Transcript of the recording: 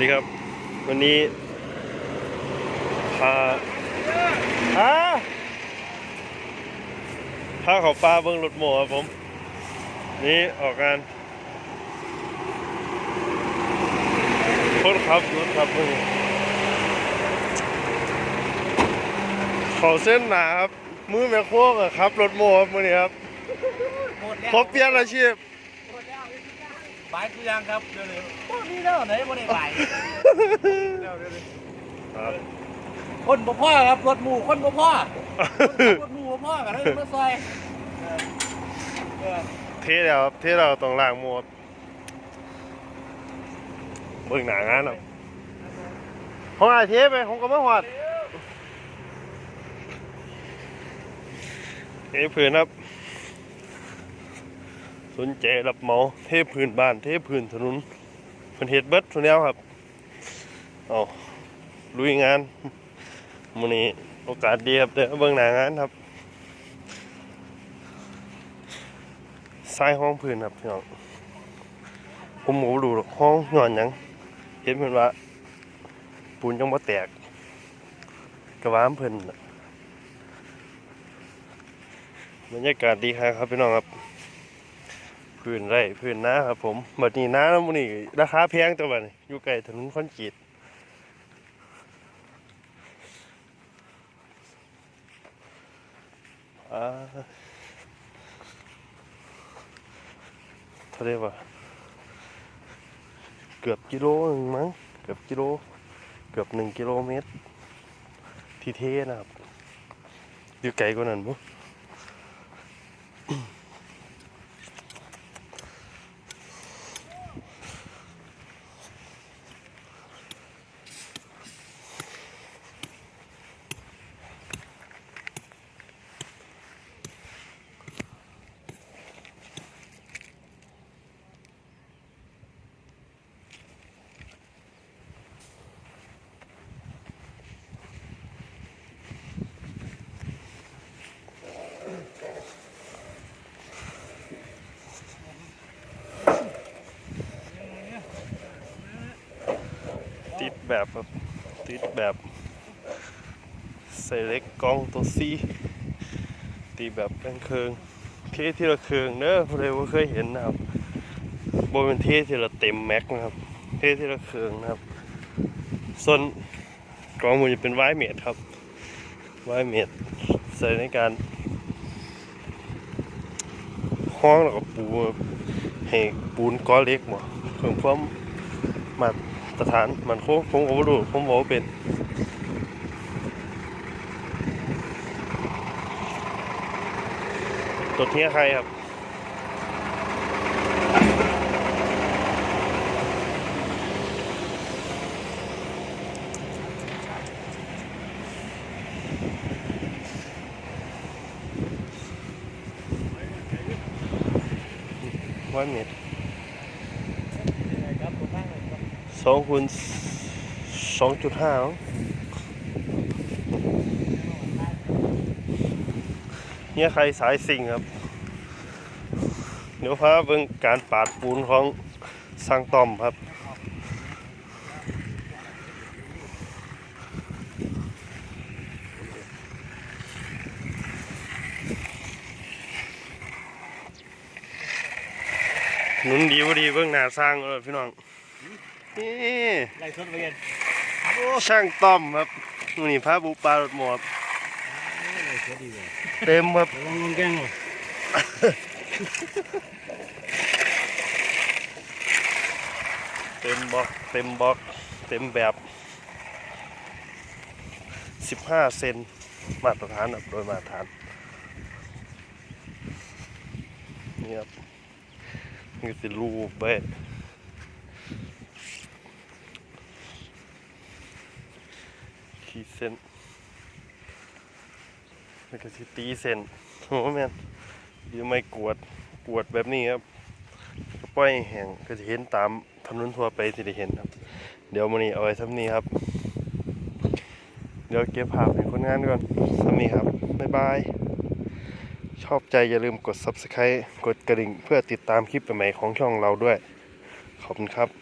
ดีครับ วันนี้พาฮะพาเขาปลาเบิ้งรถหมอครับผม นี่ออกงานคนขับรถครับมึงเขาเส้นหนาครับ มือแม่โคกอะครับรถโมครับมือนี้ครับหมดแล้วครบเปลี่ยนอาชีพหมดแล้ว บายคือยังครับเดี๋ยวนี้พวกนี้เด้อไหนบ่ได้บายเดี๋ยวเดี๋ยวครับคนบ่พ่อครับรถหมู่คนบ่พ่อรถหมู่บ่พ่อกันเลยมาซอยเออเออเทแล้วครับเทเราต้องล้างหมดเบิ่งหนางานครับห้องอาเทไปของก็มาหอดเทพื้นครับส นใจรับเหมาเทพื้นบ้านเทพื้นถนนเป็นเฮ็ดเบิดทุกแนวครับเอาลุยงานมื้อนี้โอกาสดีครับเด้อเบิ่งหน้างานครับทรายห้องพื้นครับพี่น้องผมหมูดูหรอกห้องนอนหยังเห็นเพิ่นว่า ปูนยังบ่แตกกระวามเพิ่นน่ะบรรยากาศดีครับครับพี่น้องครับ พื้นไร่พื้นนาครับผมบัดนี้น้าแล้วมื้อนี้ราคาแพงตัวบัดนี้อยู่ใกลถนนคอนกรีตอ่าเท่าไหรวะเกือบกิโลหนึ่งมั้งเกือบกิโล เกือบหนึ่งกิโลเมตร ที่เทนะครับอยู่ไกลกว่านั้นมั้ แบบครับติดแบบใส่เล็กกล้องตัวซีตีแบบเป็นเคืองเทที่ละเคืองเนอะผู้ใดว่าเคยเห็นนะครับบนเป็นเทที่ละเต็มแม็กนะครับ เทที่ละเคืองนะครับ ส่วนกล้องมันจะเป็นไวเมดครับไวเมดใส่ในการห้องแล้วก็ปูให้ปูนก้อนเล็กบ่เพิ่มความมา ตรฐานมันโค้งผมก็บ่รู้ผมบอกว่าเป็นตัวเนี้ยใครครับว่าเมตร ครับผมนั่งเลยครับ สองคูณสองจุดห้าเนี่ยใครสายสิ่งครับ เดี๋ยวพาเบิ่งการปาดปูนของสร้างตอมครับหนุนดีบ่ดีเบิ่งหน้าสร้างเลยพี่น้อง นี่ไล่สดไปกันช่างต้อมครับมื้อนี่พาบุกปลารถหมอบไล่สดดีเลยเต็มครับลองลงแกงเลยเต็มบล็อกเต็มบล็อกเต็มแบบสิบห้าเซนมาตรฐานครับโดยมาตรฐานนี่ครับนี่สิรูปไป ขีดเส้นแล้วก็สิตีเส้นโอ้แม่นหรือไม่กวดกวดแบบนี้ครับก็ปล่อยแห้งก็จะเห็นตามถนนทั่วไปที่ได้เห็นครับ เดี๋ยวมันนี้เอาไว้ทำนี้ครับ เดี๋ยวเก็บภาพให้คนงานก่อนทำนี้ครับ บ๊ายบายชอบใจอย่าลืมกด subscribe กดกระดิ่ง เพื่อติดตามคลิปใหม่ๆของช่องเราด้วย ขอบคุณครับ